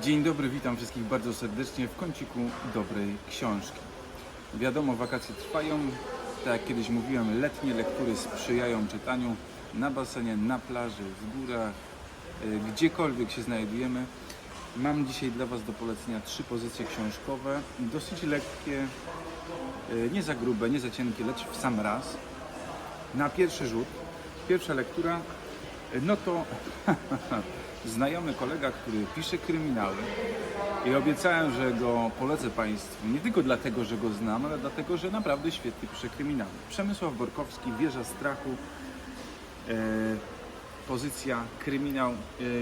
Dzień dobry, witam wszystkich bardzo serdecznie w kąciku dobrej książki. Wiadomo, wakacje trwają. Tak jak kiedyś mówiłem, letnie lektury sprzyjają czytaniu na basenie, na plaży, w górach, y, gdziekolwiek się znajdujemy. Mam dzisiaj dla Was do polecenia trzy pozycje książkowe, dosyć lekkie, y, nie za grube, nie za cienkie, lecz w sam raz. Na pierwszy rzut, pierwsza lektura, no to znajomy kolega, który pisze kryminały i obiecałem, że go polecę Państwu nie tylko dlatego, że go znam, ale dlatego, że naprawdę świetnie pisze kryminały. Przemysław Borkowski, Wieża Strachu, e, pozycja kryminał.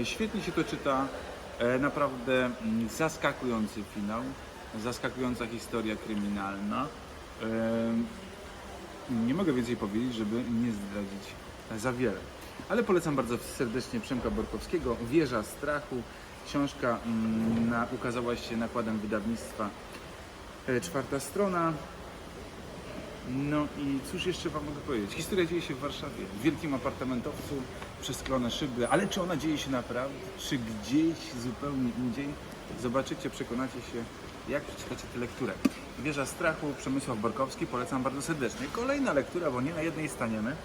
E, świetnie się to czyta, e, naprawdę mm, zaskakujący finał, zaskakująca historia kryminalna. E, nie mogę więcej powiedzieć, żeby nie zdradzić za wiele. Ale polecam bardzo serdecznie Przemka Borkowskiego, Wieża Strachu. Książka mm, na, ukazała się nakładem wydawnictwa e, Czwarta Strona. No i cóż jeszcze Wam mogę powiedzieć? Historia dzieje się w Warszawie, w wielkim apartamentowcu, przesklone szyby, ale czy ona dzieje się naprawdę, czy gdzieś zupełnie indziej? Zobaczycie, przekonacie się, jak przeczytacie tę lekturę. Wieża Strachu, Przemysław Borkowski, polecam bardzo serdecznie. Kolejna lektura, bo nie na jednej staniemy.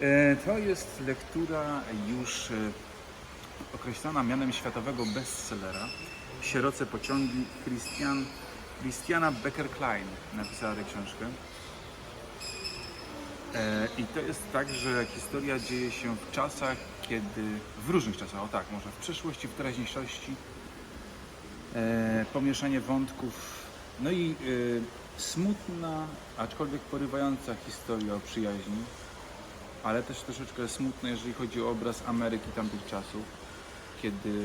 E, To jest lektura już e, określona mianem światowego bestsellera. Sieroce pociągi Christian, Christiana Becker-Klein napisała tę książkę. E, I to jest tak, że historia dzieje się w czasach, kiedy, w różnych czasach, o tak, może w przeszłości, w teraźniejszości, e, pomieszanie wątków, no i e, smutna, aczkolwiek porywająca historia o przyjaźni, ale też troszeczkę smutna, jeżeli chodzi o obraz Ameryki tamtych czasów, kiedy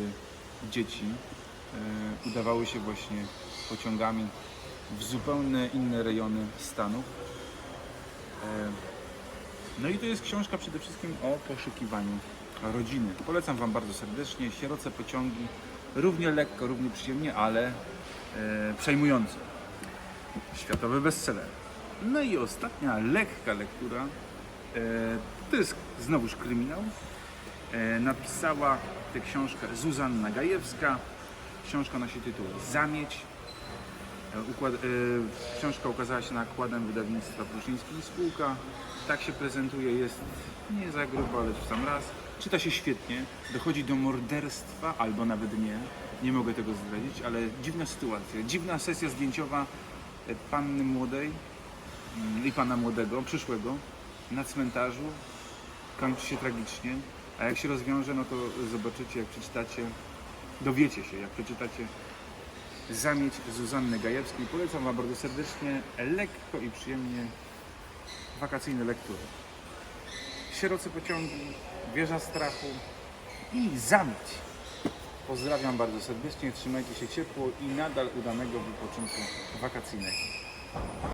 dzieci e, udawały się właśnie pociągami w zupełnie inne rejony Stanów. E, no i to jest książka przede wszystkim o poszukiwaniu rodziny. Polecam Wam bardzo serdecznie. Sieroce pociągi, równie lekko, równie przyjemnie, ale e, przejmujące. Światowy bestseller. No i ostatnia lekka lektura to jest znowuż kryminał. E, napisała tę książkę Zuzanna Gajewska. Książka nosi tytuł Zamieć. E, Układ, e, książka ukazała się nakładem wydawnictwa Pruszyński i Spółka. Tak się prezentuje, jest nie za grubo, ale w sam raz. Czyta się świetnie, dochodzi do morderstwa, albo nawet nie. Nie mogę tego zdradzić, ale dziwna sytuacja. Dziwna sesja zdjęciowa e, panny młodej mm, i pana młodego, przyszłego, na cmentarzu. Kończy się tragicznie. A jak się rozwiąże, no to zobaczycie, jak przeczytacie, dowiecie się, jak przeczytacie Zamieć Zuzanny Gajewskiej. Polecam Wam bardzo serdecznie, lekko i przyjemnie wakacyjne lektury. Sieroce pociągi, Wieża Strachu i Zamieć. Pozdrawiam bardzo serdecznie, trzymajcie się ciepło i nadal udanego wypoczynku wakacyjnego.